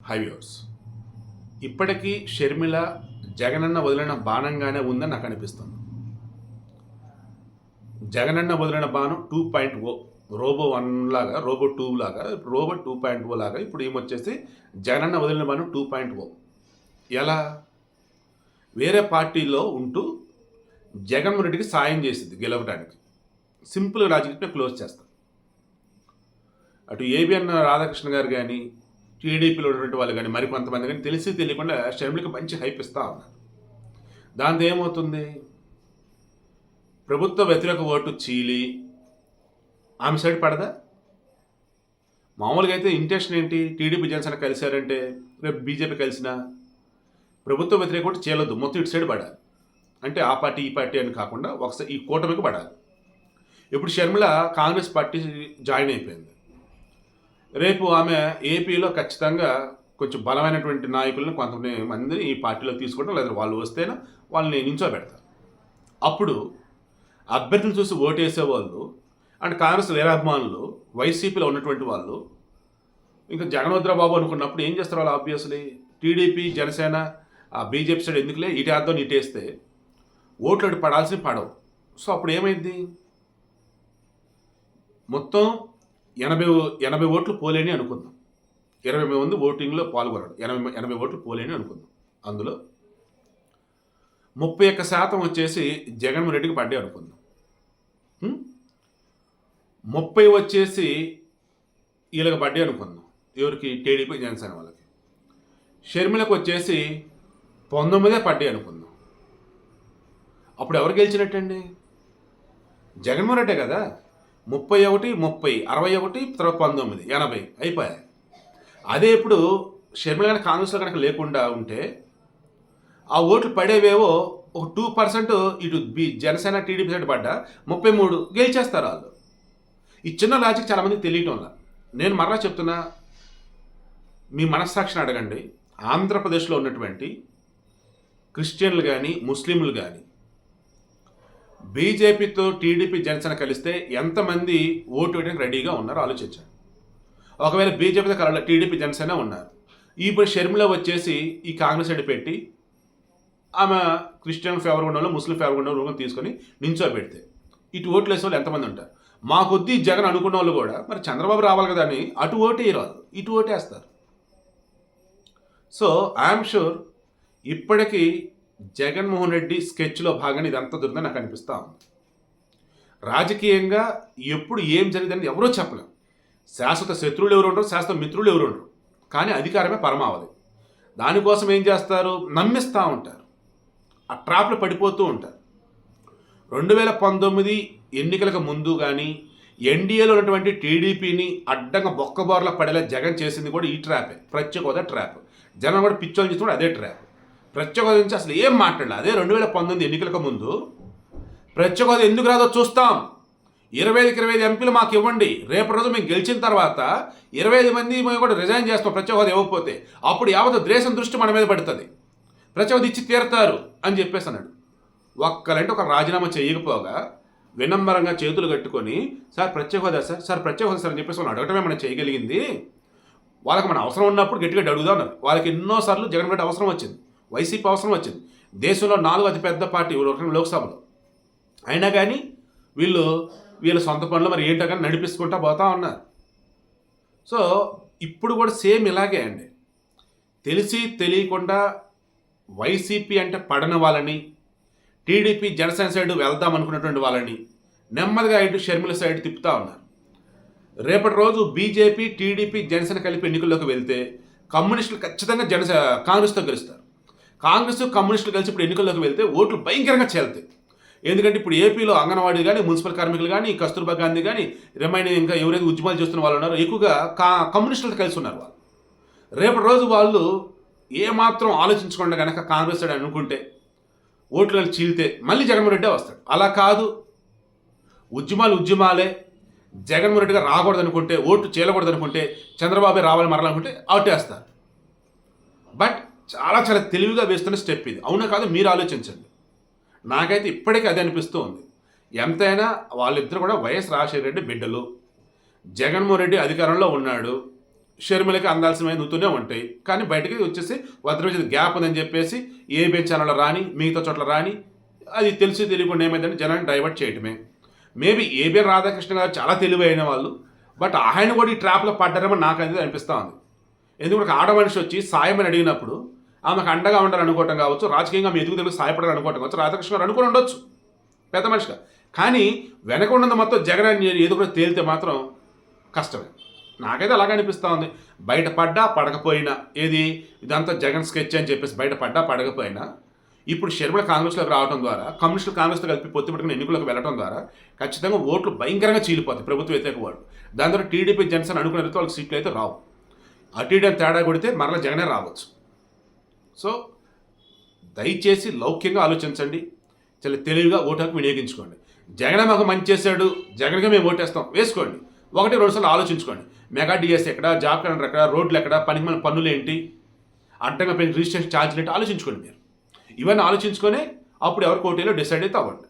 హైవ్యూర్స్ ఇప్పటికీ షర్మిల జగనన్న వదిలిన బాణంగానే ఉందని నాకు అనిపిస్తుంది. జగనన్న వదిలిన బాణం two point O Robo one లాగా రోబో టూ లాగా రోబో టూ పాయింట్ ఓ లాగా ఇప్పుడు ఏమొచ్చేసి జగనన్న వదిలిన బాణం టూ పాయింట్ ఓ ఎలా? వేరే పార్టీలో ఉంటూ జగన్మోహన్ రెడ్డికి సాయం చేసింది గెలవడానికి. సింపుల్ రాజకీయ క్లోజ్ చేస్తాం. అటు ఏబిఎన్ రాధాకృష్ణ గారు కానీ టీడీపీలో ఉన్నటువంటి వాళ్ళు కానీ మరికొంతమంది కానీ తెలిసి తెలియకుండా షర్మిలకి మంచి హైప్ ఇస్తూ ఉన్నారు. దాంతో ఏమవుతుంది? ప్రభుత్వ వ్యతిరేక ఓటు చీలి ఆమె సైడ్ పడదా? మామూలుగా అయితే ఇంటెన్షన్ ఏంటి? టీడీపీ జనసేన కలిశారంటే రేపు బీజేపీ కలిసినా ప్రభుత్వ వ్యతిరేక ఓటు చేయలేదు మొత్తం ఇటు సైడ్ పడాలి. అంటే ఆ పార్టీ ఈ పార్టీ అని కాకుండా ఒకసారి ఈ కూటమికి పడాలి. ఇప్పుడు షర్మిల కాంగ్రెస్ పార్టీ జాయిన్ అయిపోయింది. రేపు ఆమె ఏపీలో ఖచ్చితంగా కొంచెం బలమైనటువంటి నాయకులను కొంతమంది మందిని ఈ పార్టీలో తీసుకోవడం లేదా వాళ్ళు వస్తేనే వాళ్ళని నించోబెడతారు అప్పుడు అభ్యర్థులు చూసి ఓటేసేవాళ్ళు అండ్ కాంగ్రెస్ వీరాభిమానులు వైసీపీలో ఉన్నటువంటి వాళ్ళు ఇంకా జగనోద్ర బాబు అనుకున్నప్పుడు ఏం చేస్తారు వాళ్ళు ఆబ్వియస్లీ? టీడీపీ జనసేన ఆ బీజేపీ సైడ్ ఎందుకులే? ఇటు అర్థం ఇటేస్తే ఓట్లు పడాల్సి పడవు. సో అప్పుడు ఏమైంది? మొత్తం ఎనభై ఎనభై ఓట్లు పోలేని అనుకుందాం. ఇరవై మంది ఓటింగ్లో పాల్గొనడం ఎనభై ఎనభై ఓట్లు పోలేని అనుకుందాం. అందులో ముప్పై ఒక్క శాతం వచ్చేసి జగన్మోహన్ రెడ్డికి పడ్డాయి అనుకుందాం. ముప్పై వచ్చేసి వీళ్ళకి పడ్డాయి అనుకుందాం. ఎవరికి? టీడీపీ జనసేన వాళ్ళకి. షర్మిలకు వచ్చేసి పంతొమ్మిదే పడ్డాయి అనుకుందాం. అప్పుడు ఎవరు గెలిచినట్టండి? జగన్మోహన్ రెడ్డే కదా? ముప్పై ఒకటి ముప్పై అరవై ఒకటి తర్వాత పంతొమ్మిది ఎనభై అయిపోయాయి. అదే ఇప్పుడు షర్మిల కనుక కాంగ్రెస్లో కనుక లేకుండా ఉంటే ఆ ఓట్లు పడేవేవో ఒక టూ పర్సెంట్ ఇటు బి జనసేన టీడీపీ సైడ్ పడ్డా ముప్పై మూడు గెలిచేస్తారు వాళ్ళు. ఈ చిన్న లాజిక్ చాలామందికి తెలియటం వల్ల. నేను మరలా చెప్తున్నా మీ మనస్సాక్షిని అడగండి. ఆంధ్రప్రదేశ్లో ఉన్నటువంటి క్రిస్టియన్లు కానీ ముస్లింలు కానీ బీజేపీతో టీడీపీ జనసేన కలిస్తే ఎంతమంది ఓటు వేయడానికి రెడీగా ఉన్నారో ఆలోచించండి. ఒకవేళ బీజేపీతో కల టీడీపీ జనసేన ఉన్నారు. ఇప్పుడు షర్మిల వచ్చేసి ఈ కాంగ్రెస్ సైడ్ పెట్టి ఆమె క్రిస్టియన్ ఫేవర్ ఉన్న వాళ్ళు ముస్లిం ఫేవర్ ఉన్న వాళ్ళు తీసుకొని నించో పెడితే ఇటు ఓట్లు వేసే వాళ్ళు ఎంతమంది ఉంటారు? మా కొద్దీ జగన్ అనుకున్న వాళ్ళు కూడా మరి చంద్రబాబు రావాలి కదా అని అటు ఓటే రాదు ఇటు ఓటేస్తారు. సో ఐఎమ్ షూర్ ఇప్పటికీ జగన్మోహన్ రెడ్డి స్కెచ్లో భాగంగా ఇదంతా దొరికిందని నాకు అనిపిస్తూ ఉంది. రాజకీయంగా ఎప్పుడు ఏం జరిగిందని ఎవరో చెప్పలేం. శాశ్వత శత్రువులు ఎవరు ఉండరు శాశ్వత మిత్రులు ఎవరు ఉండరు. కానీ అధికారమే పరమావధి. దానికోసం ఏం చేస్తారు? నమ్మిస్తూ ఉంటారు. ఆ ట్రాప్లో పడిపోతూ ఉంటారు. రెండు వేల పంతొమ్మిది ఎన్నికలకు ముందు కానీ ఎన్డీఏలో ఉన్నటువంటి టీడీపీని అడ్డంగా బొక్కబోర్ల పడేలా జగన్ చేసింది కూడా ఈ ట్రాపే ప్రత్యేక హోదా ట్రాప్. జనం కూడా పిచ్చోని చేసిన అదే ట్రాప్. ప్రత్యేక నుంచి అసలు ఏం మాట్లాడలే. అదే రెండు వేల పంతొమ్మిది ఎన్నికలకు ముందు ప్రత్యేక హోదా ఎందుకు రాదో చూస్తాం. ఇరవై ఐదుకి ఇరవై ఐదు ఎంపీలు మాకు ఇవ్వండి. రేపు రోజు మేము గెలిచిన తర్వాత ఇరవై ఐదు మంది మేము కూడా రిజైన్ చేస్తాం ప్రత్యేక హోదా ఇవ్వకపోతే. అప్పుడు యావత్ దేశం దృష్టి మన మీద పడుతుంది. ప్రత్యేక హోదా ఇచ్చి తీరుతారు అని చెప్పేసి అన్నాడు. ఒక్కలంటే ఒక రాజీనామా చేయకపోగా వినమ్రంగా చేతులు కట్టుకొని సార్ ప్రత్యేక హోదా సార్ సార్ ప్రత్యేక హోదా సార్ అని చెప్పేసి వాళ్ళు అడగటమే మనం చేయగలిగింది? వాళ్ళకి మన అవసరం ఉన్నప్పుడు గట్టిగా అడుగుదా ఉన్నారు వాళ్ళకి ఎన్నోసార్లు జగన్ అవసరం వచ్చింది. వైసీపీ అవసరం వచ్చింది. దేశంలో నాలుగు అతిపెద్ద పార్టీ లోక్సభలో. అయినా కానీ వీళ్ళు వీళ్ళ సొంత పనులు మరి ఏంటో కానీ నడిపిస్తుంటా పోతా ఉన్నారు. సో ఇప్పుడు కూడా సేమ్ ఇలాగే అండి. తెలిసి తెలియకుండా వైసీపీ అంటే పడని వాళ్ళని టీడీపీ జనసేన సైడ్ వెళ్దాం అనుకున్నటువంటి వాళ్ళని నెమ్మదిగా ఇటు షర్మిల సైడ్ తిప్పుతా ఉన్నారు. రేపటి రోజు బీజేపీ టీడీపీ జనసేన కలిపి ఎన్నికల్లోకి వెళ్తే కమ్యూనిస్టులు ఖచ్చితంగా జనసే కాంగ్రెస్తో గెలుస్తారు. కాంగ్రెస్ కమ్యూనిస్టులు కలిసి ఇప్పుడు ఎన్నికల్లోకి వెళ్తే ఓట్లు భయంకరంగా చేరుతాయి. ఎందుకంటే ఇప్పుడు ఏపీలో అంగన్వాడీ కానీ మున్సిపల్ కార్మికులు కానీ కస్తూర్బా గాంధీ కానీ రిమైనింగ్ ఇంకా ఎవరైతే ఉద్యమాలు చేస్తున్న వాళ్ళు ఉన్నారో ఎక్కువగా కా కమ్యూనిస్టులతో కలిసి ఉన్నారు వాళ్ళు. రేపటి రోజు వాళ్ళు ఏమాత్రం ఆలోచించకుండా కనుక కాంగ్రెస్ అని అనుకుంటే ఓట్లు చీలితే మళ్ళీ జగన్మోహన్ రెడ్డి వస్తాడు. అలా కాదు. ఉద్యమాలు ఉద్యమాలే. జగన్మోహన్ రెడ్డిగా రాకూడదు అనుకుంటే ఓట్లు చేయకూడదు అనుకుంటే చంద్రబాబు రావాలి మరలానుకుంటే అవుటేస్తారు బట్ చాలా చాలా తెలివిగా వేస్తున్న స్టెప్ ఇది. అవునా కాదు? మీరు ఆలోచించండి. నాకైతే ఇప్పటికీ అదే అనిపిస్తూ ఉంది ఎంతైనా వాళ్ళిద్దరు కూడా వైఎస్ రాజశేఖర రెడ్డి బిడ్డలు. జగన్మోహన్ రెడ్డి అధికారంలో ఉన్నాడు. షర్మిలకి అందాల్సినవి నూతూనే ఉంటాయి. కానీ బయటకి వచ్చేసి వదిలించిన గ్యాప్ ఉందని చెప్పేసి ఏ బెంచ్ ఛానల్ రాని మిగతా చోట్ల రాని అది తెలిసి తెలియకుండా ఏమైందంటే జనాన్ని డైవర్ట్ చేయటమే. మేబీ ఏబిఎన్ రాధాకృష్ణ గారు చాలా తెలివైన వాళ్ళు బట్ ఆయన కూడా ఈ ట్రాప్లో పడ్డారేమో నాకు అనేది అనిపిస్తూ ఉంది. ఎందుకంటే ఆడ మనిషి వచ్చి సాయం అని అడిగినప్పుడు ఆమెకు అండగా ఉండాలని అనుకోవటం కావచ్చు రాజకీయంగా మీ ఎదుగు తెలుగు సాయపడాలని అనుకోవటం కావచ్చు రాధాకృష్ణ గారు అనుకుని ఉండొచ్చు. పెద్ద మనిషిగా. కానీ వెనక ఉన్నది మొత్తం జగన్ అని ఏదో కూడా తేలితే మాత్రం కష్టమే. నాకైతే అలాగే అనిపిస్తూ ఉంది. బయట పడ్డా పడకపోయినా ఏది? ఇదంతా జగన్ స్కెచ్ అని చెప్పేసి బయట పడ్డా పడకపోయినా ఇప్పుడు షర్మిల కాంగ్రెస్లోకి రావడం ద్వారా కమ్యూనిస్టులు కాంగ్రెస్తో కలిపి పొత్తు పెట్టుకుని ఎన్నికలకు వెళ్ళడం ద్వారా ఖచ్చితంగా ఓట్లు భయంకరంగా చీలిపోతాయి ప్రభుత్వ వ్యతిరేక వాళ్ళు దాని ద్వారా టీడీపీ జనసేన అనుకునే వాళ్ళకి సీట్లు అయితే రావు. అటు ఇటు అని తేడా కొడితే మరలా జగనే రావచ్చు. సో దయచేసి లౌక్యంగా ఆలోచించండి. చాలా తెలివిగా ఓటు హక్కు వినియోగించుకోండి. జగన్ మాకు మంచి చేశాడు జగన్గా మేము ఓటేస్తాం వేసుకోండి. ఒకటి రెండు సార్లు ఆలోచించుకోండి. మెగా డిఎస్ ఎక్కడ జాబ్ క్యాలెండర్ ఎక్కడ రోడ్లు ఎక్కడ పనికి మన పన్నులు ఏంటి అడ్డంగా పెరిగిన రిజిస్ట్రేషన్ ఛార్జీలు ఏంటి ఆలోచించుకోండి మీరు. ఇవన్నీ ఆలోచించుకొని అప్పుడు ఎవరికి ఓటేలో డిసైడ్ అయితే అవ్వండి.